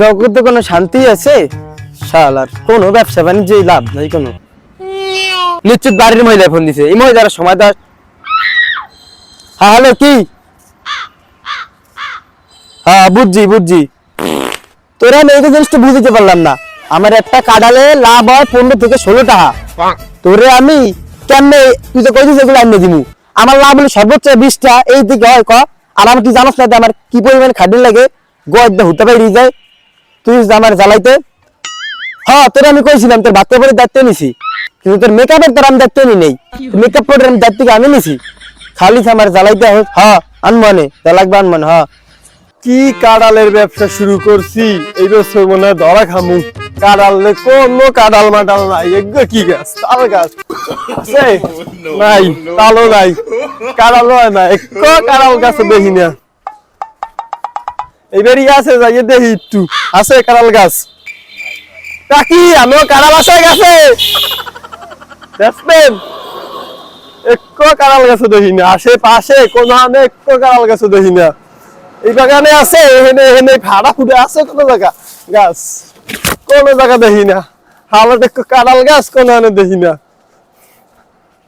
জগতে কোনো শান্তি আছে? শালার, কোনো ব্যবসা বাণিজ্যে লাভ নাই কোনো। নিশ্চিত বাড়ির মহিলা ফোন দিছে, এই মহিলার সময় দাস হ্যাঁ হ্যালো, কি? হ্যাঁ বুঝছি বুঝছি। তোরা আমি এই জিনিসটা বুঝতে পারলাম না। আমার একটা কাডালে লাভ হয় পনেরো থেকে ষোলো টাকা। তোরে আমি কেমনে, তুই তো কইছিস এগুলো আনিয়ে দিমু। আমার লাভ হলো সর্বোচ্চ বিশটা, এই দিকে হয় ক। আর আমি কি জানোস না আমার কি পরিমাণ খাটিন লাগে? গোয়াদ হতে পারি যায়। তুই আমার জ্বালাইতে? হ্যাঁ তোর আমি কইছিলাম তোর বাচ্চা পরে দায়িত্ব নিছি। কিন্তু তোর মেকআপের তোর আমি দায়িত্ব নি নেই। মেকআপ পরে আমি দায়িত্ব আমি নিছি? খালি আমার জ্বালাইতে হোক হ্যাঁ আনমনে যা লাগবে আনমনে হ্যাঁ। কি কাঁড়ালের ব্যবসা শুরু করছি? এই বছর মনে হয় ধরা খামু। কাঁড়ালে কোনো কাঁড়াল মাডাল নাই। এগুলো কি গাছ? তাল গাছ। আছে? নাই তালও নাই। কাঁড়াল হয় না। একটু কাঁড়াল গাছ দেখি না। এইবারই আছে, যাইয়ে দেখি একটু। আছে কাঁড়াল গাছ। কাকি আমিও কাঁড়াল আছে গাছে? দেখবেন একটু কাঁড়াল গাছ দেখি না। আশেপাশে কোনো একটু কাঁড়াল গাছ দেখি না। এই বাগানে আছে, এখানে এখানে ভাড়া ফুটে আছে কোন জায়গা? গাছ। কোন জায়গা দেখি না। হালত একটু কাঁড়াল গাছ কোনখানে দেখি না।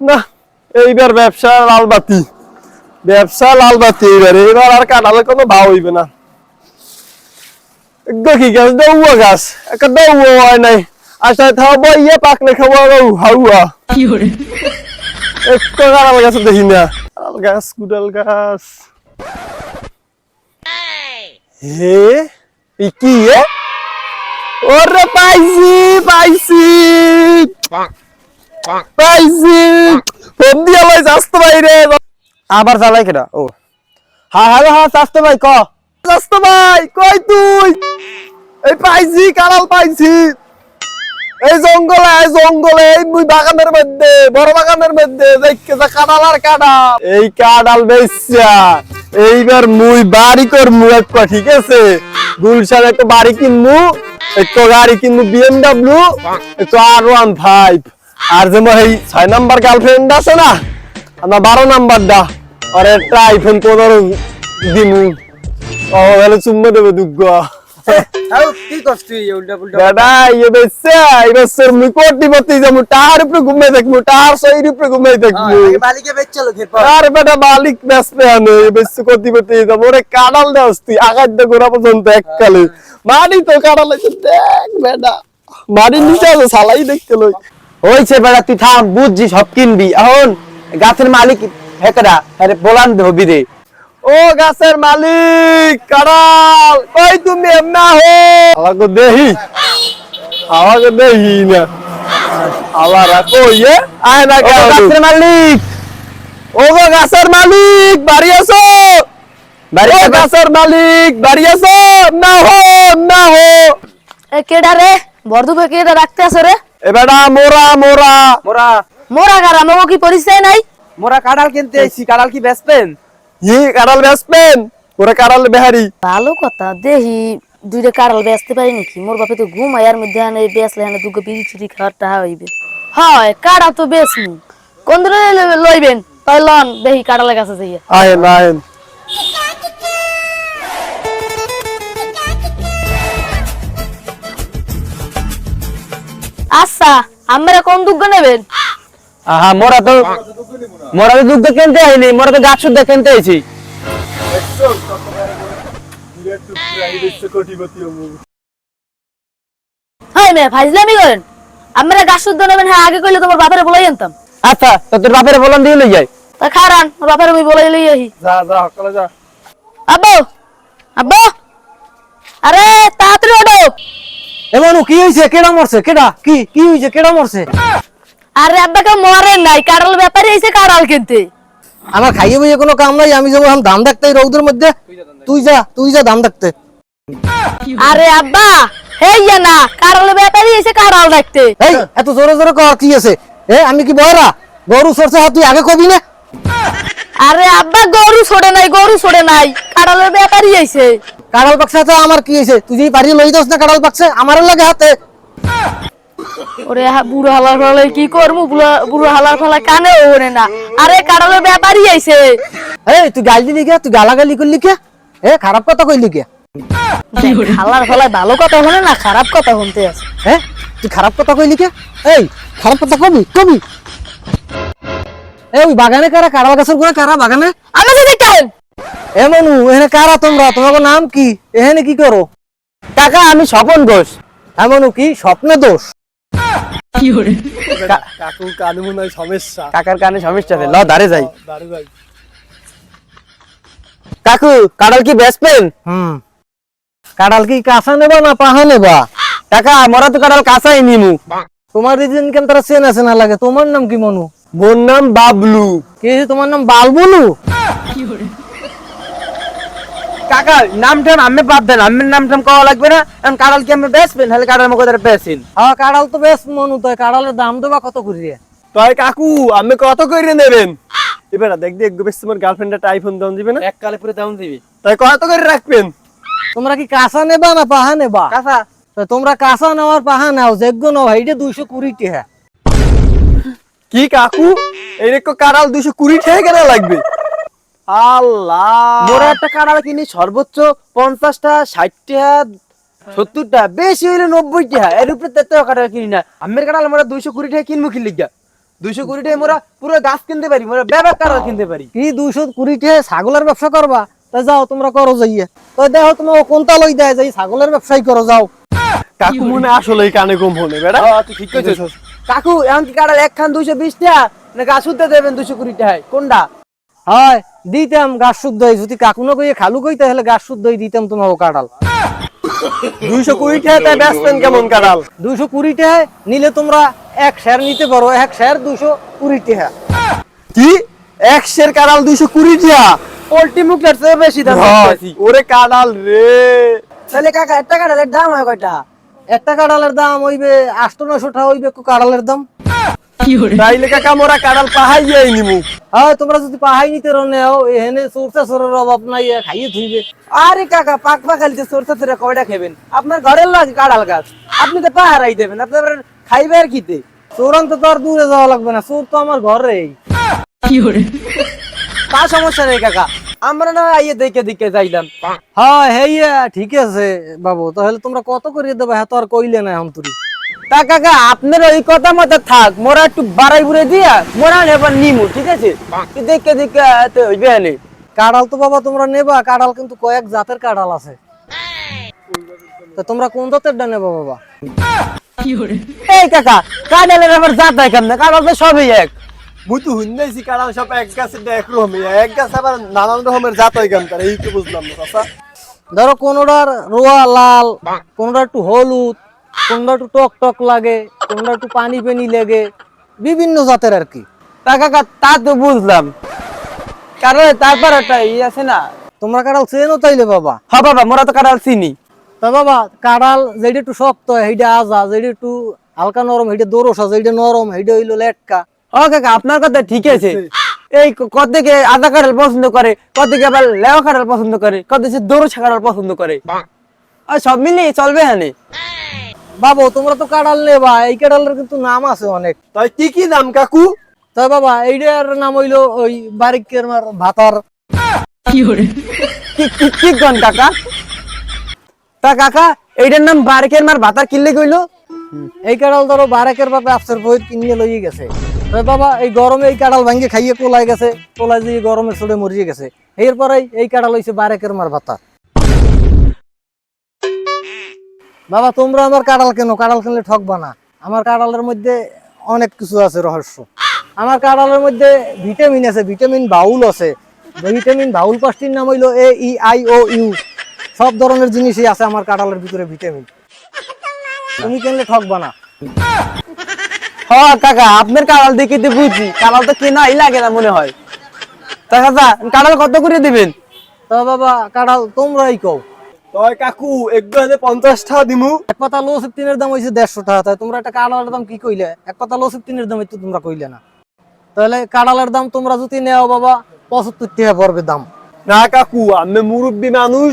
না, এইবার ব্যবসা লালবাতি। ব্যবসা লালবাতি এইবার। এইবার আর কাঁড়ালে কোনো ভাও হইবে না। দেখি গাছ দৌয়া গাছ একটা দৌয়া হয় নাই আচ্ছা থাকব ইয়ে পাকলে খাব হাউয়া একটু কাঁড়াল গাছ দেখি না গাছ কুড়াল গাছ হে ই কি এ ওরে পাইছি পাইছি পাইছি ফোন দিয়া লই যাস্ত ভাই রে আবার জ্বালাই কেটা ও হ্যাঁ হ্যালো হ্যাঁ চাস্তে ভাই ক যাস্ত ভাই, কই তুই? এই পাইছি কারাল পাইছি। এই জঙ্গলে এই জঙ্গলে, এই মুই বাগানের মধ্যে, বড় বাগানের মধ্যে দেখকে যা কাঁড়াল আর কাঁড়াল এই কাঁড়াল বেচা, এইবার মুই বাড়ি করমু একটা ঠিক আছে? গুলশান একটা বাড়ি কিনমু একটা গাড়ি কিনমু বিএমডব্লিউ একটা আর ওয়ান ফাইভ আর যেমন এই ছয় নাম্বার গার্লফ্রেন্ড আছে না, আমার বারো নাম্বার দা আর একটা আইফোন পনেরো দিমু। ও তাহলে চুম্মা দেবে দুগ্গ। বেটা ইয়ে থাকমু মালিকে বেটা বেসপে আনে বেশ কোটিপতি যাব ওরে কাঁড়াল দেওয়াস তুই আগার দে গোড়া পর্যন্ত এককালে মানি তো কাঁড়াল দেখ বেটা। নিচে আছে সালাই দেখতে লই। হইছে বেড়া তুই থাম বুঝছি সব কিনবি। এখন গাছের মালিক হেকরা আরে বলান হবি রে ও গাছের মালিক কাঁড়াল। কই তুমি এমনা হো? আমাকে দেহি। আমাকে দেহি না। আবার রাখো ইয়ে। আয় না গাছের মালিক। ও গো গাছের মালিক বাড়ি আসো। বাড়ি গাছের মালিক বাড়ি আসো। না হো না হো। এ কেডা রে? বর্ধুকে কেডা রাখতে আসো রে? এবারে মোরা মোরা। মোরা। মোরা কার? আমাকে কি পরিচয় নাই? মোরা কাঁড়াল কিনতে এসেছি। কাঁড়াল কি বেচবেন? ই কাঁড়াল বেসবেন ওরা কাঁড়াল বেহারি। ভালো কথা দেহি দুইটা কারাল বেচতে পারি নাকি? মোর বাপে তো ঘুম আয়ার মধ্যে আনে বেচলে আনে দুটো বিড়ি চুরি খাওয়ার টাকা হইবে। হয় কাড়া তো বেচমু কোন দিনে লইবেন? তাই লন দেহি কাড়ালের কাছে যাইয়া। আচ্ছা আমরা কোন দুগ্গ নেবেন? আহা মোরা তো মোরা তো দুগ্ধ কিনতে আইনি মোরা তো গাছ শুদ্ধ কিনতে আইছি। হয় মে ফাইজলামি করেন? আমরা গাছ শুদ্ধ নেবেন হ্যাঁ আগে কইলে তোমার বাপের বলাই আনতাম। আচ্ছা তো তোর বাপের বলন দিয়ে লই যাই। তা খারান বাপের আমি বলাই লই আহি। যা যা সকালে যা। আব্বু আব্বু। আরে তাড়াতাড়ি ওঠো। এমন কি হইছে? কেডা মরছে? কেডা? কি কি হইছে? কেডা মরছে? আরে আব্বাকে মরে নাই কাড়াল ব্যাপারে এসে কাড়াল কিনতে। আমার খাইয়ে বইয়ে কোনো কাম নাই আমি যাব দাম দেখতে রৌদের মধ্যে। তুই যা তুই যা দাম দেখতে। আরে আব্বা হেইয়া না কাড়াল ব্যাপারে এসে কাড়াল দেখতে। এই এত জোরে জোরে কর কি আছে? এ আমি কি বয়রা গরু সরছে তুই আগে কবি না? আরে আব্বা গরু ছোড়ে নাই গরু ছোড়ে নাই কাড়ালের ব্যাপারই আইছে কাঁড়াল পাকছে তো আমার কি হয়েছে তুই যদি পারি লই দোস না কাঁড়াল পাকছে আমারও লাগে হাতে। ওরে বুড়ো হালার ফলে কি করমু বুড়ো- হালার ফলে কানে ওরে না। আরে কাড়ালের ব্যাপারই আইছে। এই তুই গাল দিলি কে? তুই গালাগালি করলি কে? এ খারাপ কথা কইলি কে? খালার ফলায় ভালো কথা শুনে না খারাপ কথা শুনতে আছে। হ্যাঁ তুই খারাপ কথা কইলি কে? এই খারাপ কথা এই ওই বাগানে কারা? কারাল গাছের গোড়া কারা বাগানে? আমাকে দেখেন এ মনু এখানে কারা তোমরা? তোমার নাম কি? এখানে কি করো? কাকা আমি স্বপন ঘোষ। হ্যাঁ মনু কি? স্বপ্নে দোষ। কাকু কানে মনে হয় সমস্যা। কাকার কানে সমস্যা আছে। ল দাঁড়ে যাই। দাঁড়ি ভাই কাকু কাঁড়াল কি বেচবেন হুম। কাঁড়াল কি কাঁচা নেবা না পাহা নেবা? কাকা আমরা তো কাঁড়াল কাঁচাই নিমু। তোমার রিজন কেন তারা চেন আছে না লাগে? তোমার নাম কি মনু? মোর নাম বাবলু। কি তোমার নাম বালবুলু কাকা নাম টাম আমি বাদ দেন আমের নাম টাম কওয়া লাগবে না এখন কাঁড়াল কি আমি বেচবেন? তাহলে কাঁড়াল মুখে ধরে বেচেন। হ্যাঁ কাঁড়াল তো বেশ মনু তো কাঁড়ালের দাম দেবা কত করিয়ে? কাকু আমি কত করে নেবেন? এবার দেখ দেখ বেশ তোমার আইফোন দাম দিবে না? এক কালে পুরো দাম দিবি। তাই কত করে রাখবেন? তোমরা কি কাঁচা নেবা না পাহা নেবা? কাঁচা। তোমরা কাঁচা নেওয়ার পাহা নাও যোগ্য নাও এইটা দুইশো কুড়ি টাকা। কি কাকু? এইরকম কারাল দুশো কুড়ি টাকা কেন লাগবে? আল্লাহ। মোরা একটা কাঁড়াল কিনি সর্বোচ্চ পঞ্চাশটা ষাটটা সত্তরটা বেশি হইলে এর উপরে কাঁড়াল কিনি না। আমের কাঁড়াল মোরা দুইশো কুড়ি টাকা কিনবো কি লিগা? দুইশো কুড়ি টাকা মোরা পুরো গাছ কিনতে পারি মোরা কাঁড়াল কিনতে পারি। কি দুইশো কুড়ি টাকা ছাগলের ব্যবসা করবা? তা যাও তোমরা করো যাইয়া। তো দেখো তোমার কোনটা লই দেয় যাই ছাগলের ব্যবসাই করো যাও। কাকু মনে আসলে কানে কম হলে বেড়া তুই ঠিক কইছিস কাকু এখন কি কাঁড়াল একখান দুইশো বিশ টাকা না গাছ উঠতে দেবেন দুইশো কুড়ি টাকায়? কোনটা? হয় দিতাম গাছ শুদ্ধ যদি কাকুনো কইয়ে খালু কই তাহলে গাছ শুদ্ধই দিতাম তোমাকে কাঁড়াল। দুইশো কুড়ি টাকা তাই বেচবেন কেমন দুইশো কুড়ি টাকা নিলে তোমরা এক শেয়ার নিতে পারো এক শেয়ার দুইশো কুড়ি টাকা। কি? একশের কারাল দুইশো কুড়ি টাকা? পোল্ট্রি মুখটার চেয়ে বেশি দাম ওরে কারাল রে। তাহলে কাকা একটা কাঁড়ালের দাম হয় কয়টা? একটা কাঁড়ালের দাম হইবে আষ্ট নশো টাকা হইবে কাঁড়ালের দাম। তাইলে কাকা মোরা কারাল পাহাইয়াই নিমু। হ্যাঁ তোমরা যদি পাহাই নিতে নেও এখানে সরষা সরের অভাব নাই খাইয়ে থুইবে আরে কাকা পাক পাখালিতে সরষা সরে কয়টা খাবেন? আপনার ঘরের লাগে কাঁড়াল গাছ। আপনি তো পাহারাই দেবেন আপনার খাইবে আর কিতে? চোরান্ত তো আর দূরে যাওয়া লাগবে না চোর তো আমার ঘরেই। তা সমস্যা নেই কাকা আমরা না আইয়ে দেখে দেখে যাইলাম। হ্যাঁ হেইয়া ঠিক আছে বাবু তাহলে তোমরা কত করিয়ে দেবে হ্যাঁ তো আর কইলে না এখন তুই তা কাকা আপনার ওই কথা মতো থাক মোরা একটু বাড়াই বুড়ে দিয়া মোরা এবার নিমু ঠিক আছে? তুই দেখে দেখে তো হইবে না কাঁড়াল তো বাবা তোমরা নেবা কাঁড়াল কিন্তু কয়েক জাতের কাঁড়াল আছে। তো তোমরা কোন জাতেরটা নেবা বাবা? এই কাকা কাঁড়ালের আবার জাত হয় কেমন? কাঁড়াল তো সবই এক। মুই তো হুন্নাইছি কারাল সব এক গাছের এক রকমই এক গাছ আবার নানান রকমের জাত হয় তার এই তো বুঝলাম না ধরো কোনোটার রোয়া লাল কোনোটা একটু হলুদ কোনোটা একটু টক টক লাগে কোনোটা একটু পানি পানি লাগে বিভিন্ন জাতের আর কি। তা কাকা তা তো বুঝলাম। কারণ তারপর একটা ই আছে না তোমরা কাঁড়াল চেনো তাইলে বাবা? হ্যাঁ বাবা মোরা তো কাঁড়াল চিনি। তা বাবা কাঁড়াল যেটা একটু শক্ত সেইটা আজা যেটা একটু হালকা নরম সেইটা দোরসা যেটা নরম সেইটা হইল লেটকা। ও কাকা আপনার কথা ঠিক আছে। এই কতকে আদা কাঁড়াল পছন্দ করে কতকে আবার লেওয়া কাঁড়াল পছন্দ করে কতকে দোরসা কাঁড়াল পছন্দ করে। আর সব মিলিয়ে চলবে হ্যাঁ। বাবু তোমরা তো কাঁড়াল নেবা এই কাঁড়ালের কিন্তু নাম আছে অনেক। তাই কি কি নাম কাকু? তা বাবা এইটার নাম হইল ওই বারিকের মার ভাতার। কি কি- কি কাকা? তা কাকা এইটার নাম বারেকের মার ভাতার কিনলে কইলো এই কাঁড়াল ধরো বারেকের বাপে আফসর বই কিনিয়ে লইয়ে গেছে। তো বাবা এই গরমে এই কাঁড়াল ভাঙ্গে খাইয়ে কোলাই গেছে কোলাই দিয়ে গরমে চড়ে মরিয়ে গেছে। এরপরে এই কাঁড়াল হইছে বারেকের মার ভাতার বাবা, তোমরা আমার কাঁড়াল কেন? কাঁড়াল কিনলে ঠকবা না। আমার কাঁড়ালের মধ্যে অনেক কিছু আছে রহস্য। আমার কাঁড়ালের মধ্যে ভিটামিন আছে, ভিটামিন বাউল আছে। ভিটামিন বাউল পাঁচটির নাম হইল এ ই আই ও ইউ। সব ধরনের জিনিসই আছে আমার কাঁড়ালের ভিতরে ভিটামিন। তুমি কিনলে ঠকবা না। হ্যাঁ কাকা, আপনার কাঁড়াল দেখে তো বুঝছি। কাঁড়াল তো কেনাই লাগে না মনে হয়। তা, কাকা, কাঁড়াল কত করে দিবেন? তা, বাবা, কাঁড়াল তোমরাই কও। কাকু একদম পঞ্চাশ টাকা দিমু। এক পাতা লো সিফটিনের দাম হয়েছে দেড়শো টাকা। তাই তোমরা একটা কাঁড়ালের দাম কি কইলে? এক পাতা লো সিফটিনের দাম তো তোমরা কইলে না। তাহলে কাঁড়ালের দাম তোমরা যদি নেও বাবা পঁচাত্তর টাকা পড়বে দাম। না কাকু আমি মুরব্বী মানুষ।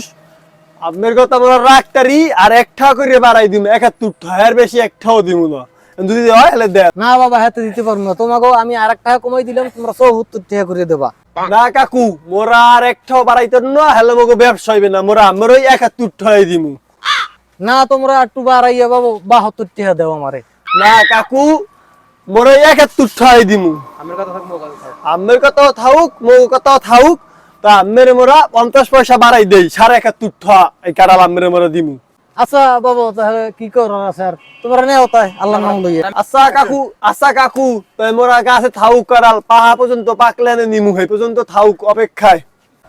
আপনার কথা বলার রাখতারি আর একটা করে বাড়াই দিম। একাত্তর টাকার বেশি একটাও দিমু না। যদি হয় তাহলে দেন না বাবা হাতে দিতে পারব না। তোমাকে আমি আর একটা কমাই দিলাম তোমরা চৌহত্তর টাকা করে দেবা। না কাকু মোরা আর একটাও বাড়াইতে না হেলে মোকে ব্যবসা হইবে না। মোরা আমার ওই একাত্তর দিমু। না তোমরা একটু বাড়াইয়া বাবু বাহাত্তর টাকা দেও আমারে। না কাকু মোর ওই একাত্তর ঠাই দিমু। আমার কথা আমের কত থাকুক মো কত থাকুক তা আমের মোরা পঞ্চাশ পয়সা বাড়াই দেই সাড়ে একাত্তর ঠা এই কাড়াল আমের মোরা দিমু। আচ্ছা বাবু তাহলে কি করার আছে আর? তোমরা নেও তাই আল্লাহ নাম লইয়া। আচ্ছা কাকু আচ্ছা কাকু তাই মোরা গাছে থাউক কাড়াল পাহা পর্যন্ত পাকলে এনে নিমু সেই পর্যন্ত থাউক অপেক্ষায়।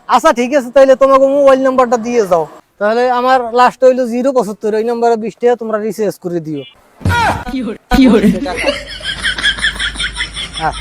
আচ্ছা ঠিক আছে তাইলে তোমাকে মোবাইল নাম্বারটা দিয়ে যাও। তাহলে আমার লাস্ট হইল জিরো পঁচাত্তর ওই নাম্বারে বিশ টাকা তোমরা রিচার্জ করে দিও। হ্যাঁ।